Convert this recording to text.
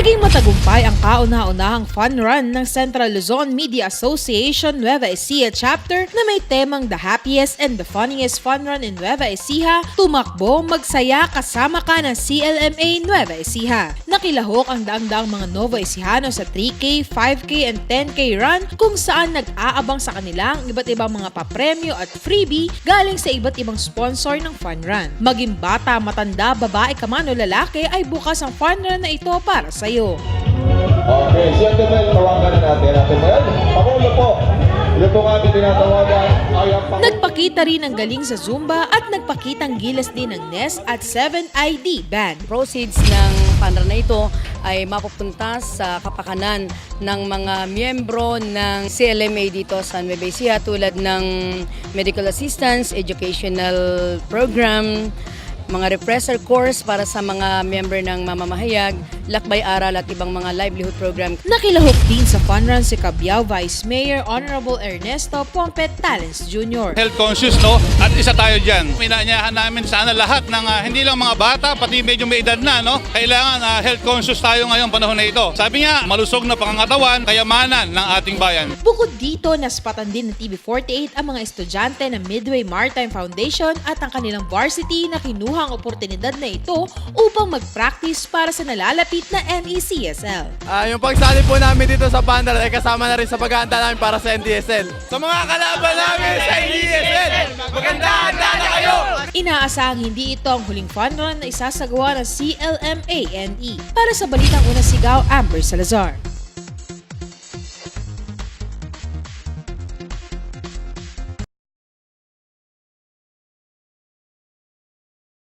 Naging matagumpay ang kauna-unahang fun run ng Central Luzon Media Association Nueva Ecija chapter na may temang The Happiest and the Funniest Fun Run in Nueva Ecija, tumakbo, magsaya kasama ka ng CLMA Nueva Ecija. Nakilahok ang daang-daang mga Nova Ecijano sa 3K, 5K and 10K run kung saan nag-aabang sa kanila ang iba't ibang mga papremyo at freebie galing sa iba't ibang sponsor ng fun run. Maging bata, matanda, babae ka man o lalaki ay bukas ang fun run na ito para sa'yo. Okay, si Ate Mel, tawagan na natin. Ate Mel, Pakulo po. Ito po nga ating tinatawagan ay ang. Nagpakita rin ng galing sa Zumba at nagpakitang gilas din ng NES at 7ID Band. proceeds ng panra na ito ay mapupunta sa kapakanan ng mga miyembro ng CLMA dito sa Nueva Ecija tulad ng medical assistance, educational program, mga repressor course para sa mga member ng mamamahayag, lakbay aral at ibang mga livelihood program. Nakilahok din sa fun run si Cabiao Vice Mayor Honorable Ernesto Pompet Talents Jr. health conscious, no? At isa tayo dyan. Inanyahan namin sana lahat ng ah, hindi lang mga bata, pati medyo may edad na, no? Kailangan ah, health conscious tayo ngayong panahon na ito. Sabi nga, malusog na pangangatawan, kayamanan ng ating bayan. Bukod dito, naspatan din ng TV48 ang mga estudyante ng Midway Maritime Foundation at ang kanilang varsity na kinuha ang oportunidad na ito upang mag-practice para sa nalalapit na E MECSL. Ah, yung pagsali po namin dito sa Pandar ay kasama na rin sa paghahanda namin para sa NDSL. Sa mga kalaban namin sa NDSL, maganda-handa na kayo! Inaasahang hindi ito ang huling fun run na isasagawa ng CLMA-NE. Para sa Balitang Unang Sigaw, Amber Salazar.